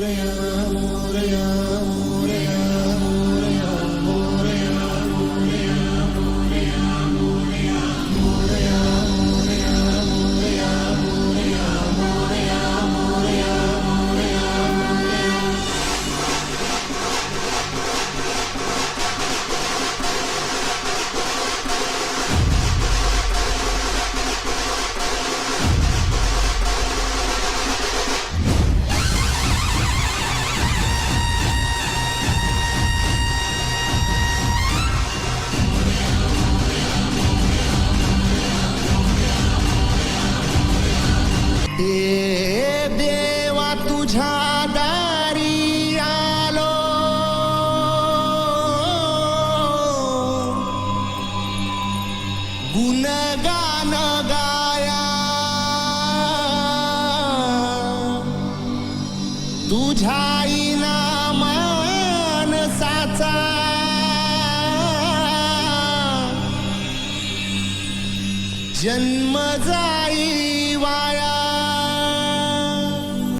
Yeah. हे देवा तुझ्या दारी आलो. गुणगान गाया. तुझ्या मानसाचा जन्म जाई वाया.